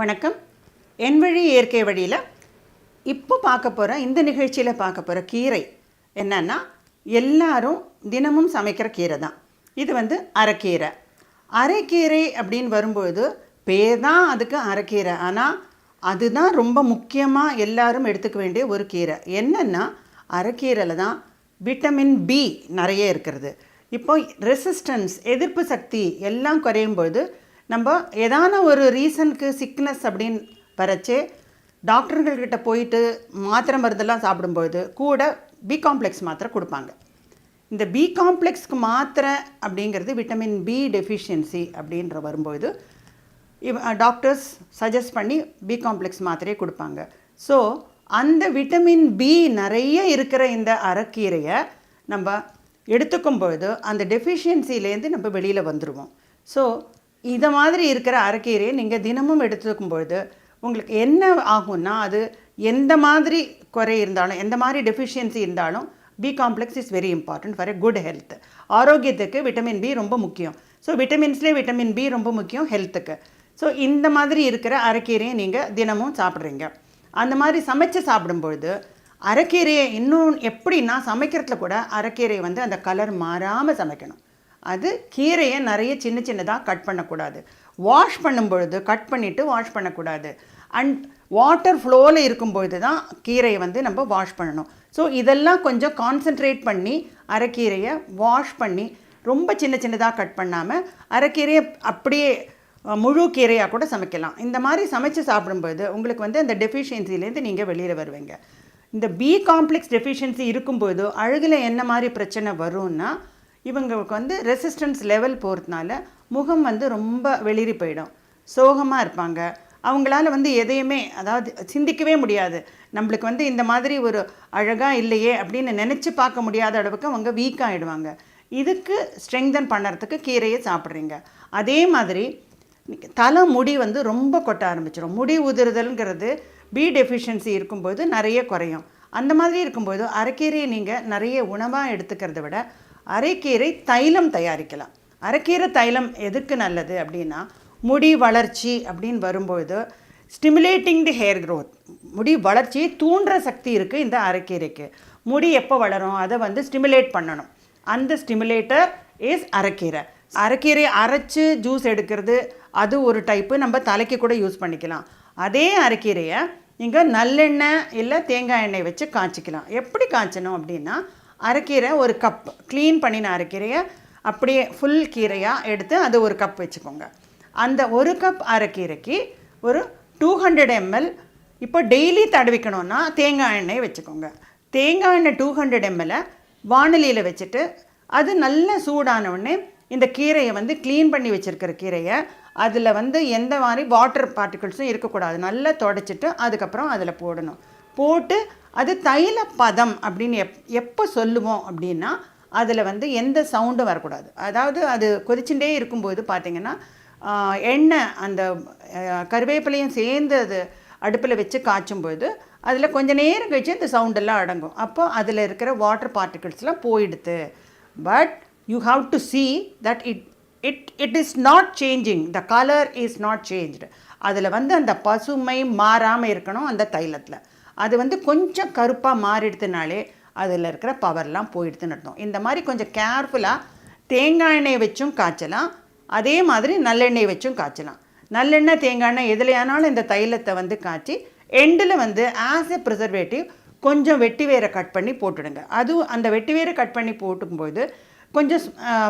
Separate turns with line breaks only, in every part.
வணக்கம். என் வழி இயற்கை வழியில் இப்போ பார்க்க போகிற இந்த நிகழ்ச்சியில் பார்க்க போகிற கீரை என்னென்னா எல்லாரும் தினமும் சமைக்கிற கீரை தான். இது வந்து அரைக்கீரை. அரைக்கீரை அப்படின்னு வரும்பொழுது பேர் தான் அதுக்கு அரைக்கீரை. ஆனால் அதுதான் ரொம்ப முக்கியமாக எல்லாரும் எடுத்துக்க வேண்டிய ஒரு கீரை. என்னென்னா அரைக்கீரையில் தான் விட்டமின் பி நிறைய இருக்கிறது. இப்போ ரெசிஸ்டன்ஸ் எதிர்ப்பு சக்தி எல்லாம் குறையும் பொழுது நம்ம ஏதான ஒரு ரீசனுக்கு சிக்னஸ் அப்படின்னு வரச்சே டாக்டர்கள்கிட்ட போயிட்டு மாத்திரை மருந்தெல்லாம் சாப்பிடும்போது கூட பி காம்ப்ளெக்ஸ் மாத்திரை கொடுப்பாங்க. இந்த பி காம்ப்ளெக்ஸ்க்கு மாத்திரை அப்படிங்கிறது விட்டமின் பி டெஃபிஷியன்சி அப்படின்ற வரும்போது இவ டாக்டர்ஸ் சஜஸ்ட் பண்ணி பி காம்ப்ளெக்ஸ் மாத்திரையை கொடுப்பாங்க. ஸோ அந்த விட்டமின் பி நிறைய இருக்கிற இந்த அரைக்கீரையை நம்ம எடுத்துக்கும் பொழுது அந்த டெஃபிஷியன்சிலேருந்து நம்ம வெளியில் வந்துடுவோம் ஸோ இதை மாதிரி இருக்கிற அரைக்கீரையை நீங்கள் தினமும் எடுத்துக்கும் பொழுது உங்களுக்கு என்ன ஆகும்னா அது எந்த மாதிரி குறை இருந்தாலும் எந்த மாதிரி டெஃபிஷியன்சி இருந்தாலும் B complex is very important for a good health ஆரோக்கியத்துக்கு விட்டமின் பி ரொம்ப முக்கியம். ஸோ விட்டமின்ஸ்லேயே விட்டமின் பி ரொம்ப முக்கியம் ஹெல்த்துக்கு ஸோ இந்த மாதிரி இருக்கிற அரைக்கீரையை நீங்கள் தினமும் சாப்பிட்றீங்க. அந்த மாதிரி சமைச்சு சாப்பிடும்பொழுது அரைக்கீரையை இன்னும் எப்படின்னா சமைக்கிறதுல கூட அரைக்கீரையை வந்து அந்த கலர் மாறாமல் சமைக்கணும். அது கீரையை நிறைய சின்ன சின்னதாக கட் பண்ணக்கூடாது. வாஷ் பண்ணும்பொழுது கட் பண்ணிவிட்டு வாஷ் பண்ணக்கூடாது. அண்ட் வாட்டர் ஃப்ளோவில் இருக்கும்பொழுது தான் கீரையை வந்து நம்ம வாஷ் பண்ணணும். ஸோ இதெல்லாம் கொஞ்சம் கான்சென்ட்ரேட் பண்ணி அரைக்கீரையை வாஷ் பண்ணி ரொம்ப சின்ன சின்னதாக கட் பண்ணாமல் அரைக்கீரையை அப்படியே முழு கீரையாக கூட சமைக்கலாம். இந்த மாதிரி சமைச்சு சாப்பிடும்போது உங்களுக்கு வந்து அந்த டெஃபிஷியன்சிலேருந்து நீங்கள் வெளியில் வருவீங்க. இந்த பி காம்ப்ளெக்ஸ் டெஃபிஷியன்சி இருக்கும்போது அழகில் என்ன மாதிரி பிரச்சனை வரும்னா இவங்களுக்கு வந்து ரெசிஸ்டன்ஸ் லெவல் போகிறதுனால முகம் வந்து ரொம்ப வெளிரி போயிடும். சோகமாக இருப்பாங்க. அவங்களால வந்து எதையுமே அதாவது சிந்திக்கவே முடியாது. நம்மளுக்கு வந்து இந்த மாதிரி ஒரு அழகாக இல்லையே அப்படின்னு நினச்சி பார்க்க முடியாத அளவுக்கு அவங்க வீக் ஆகிடுவாங்க இதுக்கு ஸ்ட்ரெங்தன் பண்ணுறதுக்கு கீரையை சாப்பிட்றீங்க. அதே மாதிரி தலை முடி வந்து ரொம்ப கொட்ட ஆரம்பிச்சிடும் முடி உதிர்தல்ங்கிறது பி டெஃபிஷியன்சி இருக்கும்போது நிறைய குறையும். அந்த மாதிரி இருக்கும்போது அரைக்கீரையை நீங்கள் நிறைய உணவாக எடுத்துக்கிறத விட அரைக்கீரை தைலம் தயாரிக்கலாம். அரைக்கீரை தைலம் எதுக்கு நல்லது அப்படின்னா முடி வளர்ச்சி அப்படின்னு வரும்பொழுது ஸ்டிமுலேட்டிங் தி ஹேர் க்ரோத் முடி வளர்ச்சியை தூண்டுற சக்தி இருக்குது இந்த அரைக்கீரைக்கு. முடி எப்போ வளரும்? அதை வந்து ஸ்டிமுலேட் பண்ணணும். அந்த ஸ்டிமுலேட்டர் இஸ் அரைக்கீரை. அரைக்கீரை அரைச்சி ஜூஸ் எடுக்கிறது அது ஒரு டைப்பு நம்ம தலைக்கு கூட யூஸ் பண்ணிக்கலாம். அதே அரைக்கீரையை நீங்கள் நல்லெண்ணெய் இல்லை தேங்காய் எண்ணெய் வச்சு காய்ச்சிக்கலாம். எப்படி காய்ச்சணும் அப்படின்னா அரைக்கீரை ஒரு கப் க்ளீன் பண்ணின அரைக்கீரையை அப்படியே ஃபுல் கீரையாக எடுத்து அது ஒரு கப் வச்சுக்கோங்க. அந்த ஒரு கப் அரைக்கீரைக்கு ஒரு டூ ஹண்ட்ரட் எம்எல் இப்போ டெய்லி தடவிக்கணும்னா தேங்காய் எண்ணெய் வச்சுக்கோங்க. தேங்காய் எண்ணெய் டூ ஹண்ட்ரட் எம்எல்லை வானலியில் வச்சுட்டு அது நல்ல சூடான உடனே இந்த கீரையை வந்து க்ளீன் பண்ணி வச்சுருக்கிற கீரையை அதில் வந்து எந்த மாதிரி வாட்டர் பார்ட்டிகிள்ஸும் இருக்கக்கூடாது. நல்லா தொடச்சிட்டு அதுக்கப்புறம் அதில் போடணும். போட்டு அது தைல பதம் அப்படின்னு எப் எப்போ சொல்லுவோம் அப்படின்னா அதில் வந்து எந்த சவுண்டும் வரக்கூடாது. அதாவது அது கொதிச்சுட்டே இருக்கும்போது பார்த்திங்கன்னா எண்ணெய் அந்த கருவேப்பிலையும் சேர்ந்து அது அடுப்பில் வச்சு காய்ச்சும்போது அதில் கொஞ்ச நேரம் கழிச்சு இந்த சவுண்டெல்லாம் அடங்கும். அப்போ அதில் இருக்கிற வாட்டர் பார்ட்டிகிள்ஸ்லாம் போயிடுது. But you have to see that it it it is not changing the colour is not changed அதில் வந்து அந்த பசுமை மாறாமல் இருக்கணும் அந்த தைலத்தில். அது வந்து கொஞ்சம் கருப்பாக மாறிடுதுனாலே அதில் இருக்கிற பவர்லாம் போயிடுதுன்னு அர்த்தம். இந்த மாதிரி கொஞ்சம் கேர்ஃபுல்லாக தேங்காய் எண்ணெய் வச்சும் காய்ச்சலாம். அதே மாதிரி நல்லெண்ணெய் வச்சும் காய்ச்சலாம். நல்லெண்ணெய் தேங்காய் எண்ணெய் எதுலையானாலும் இந்த தைலத்தை வந்து காய்ச்சி எண்டில் வந்து ஆஸ் எ ப்ரிசர்வேட்டிவ் கொஞ்சம் வெட்டி வேரை கட் பண்ணி போட்டுடுங்க. அதுவும் அந்த வெட்டி வேரை கட் பண்ணி போட்டும்போது கொஞ்சம்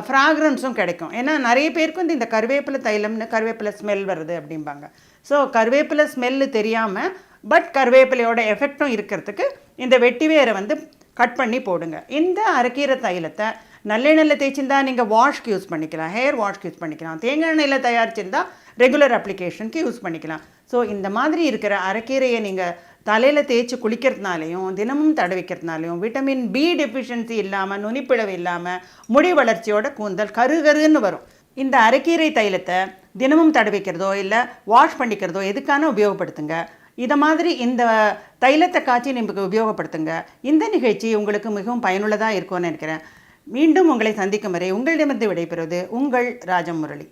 ஃப்ராக்ரன்ஸும் கிடைக்கும். ஏன்னா நிறைய பேருக்கு வந்து இந்த கருவேப்பிலை தைலம்னு கருவேப்பிலை ஸ்மெல் வருது அப்படிம்பாங்க. ஸோ கருவேப்பிலை ஸ்மெல்லு தெரியாமல் பட் கருவேப்பிலையோட எஃபெக்டும் இருக்கிறதுக்கு இந்த வெட்டி வேரை வந்து கட் பண்ணி போடுங்க. இந்த அரைக்கீரை தைலத்தை நல்லெண்ணெயில் தேய்ச்சிருந்தா நீங்கள் வாஷ்க்கு யூஸ் பண்ணிக்கலாம். ஹேர் வாஷ்க்கு யூஸ் பண்ணிக்கலாம். தேங்காய் எண்ணெயில் தயாரிச்சிருந்தா ரெகுலர் அப்ளிகேஷனுக்கு யூஸ் பண்ணிக்கலாம். ஸோ இந்த மாதிரி இருக்கிற அரைக்கீரையை நீங்கள் தலையில் தேய்ச்சி குளிக்கிறதுனாலையும் தினமும் தடவிக்கிறதுனாலையும் விட்டமின் பி டெஃபிஷியன்சி இல்லாமல் நுனிப்பிளவு இல்லாமல் முடி வளர்ச்சியோட கூந்தல் கருகருன்னு வரும். இந்த அரைக்கீரை தைலத்தை தினமும் தடவிக்கிறதோ இல்லை வாஷ் பண்ணிக்கிறதோ எதுக்கான உபயோகப்படுத்துங்க? இதை மாதிரி இந்த தைலத்தை காய்ச்சி நமக்கு உபயோகப்படுத்துங்க. இந்த நிகழ்ச்சி உங்களுக்கு மிகவும் பயனுள்ளதாக இருக்கும்னு நினைக்கிறேன். மீண்டும் உங்களை சந்திக்கும் வரை உங்களிடமிருந்து விடைபெறுவது உங்கள் ராஜம் முரளி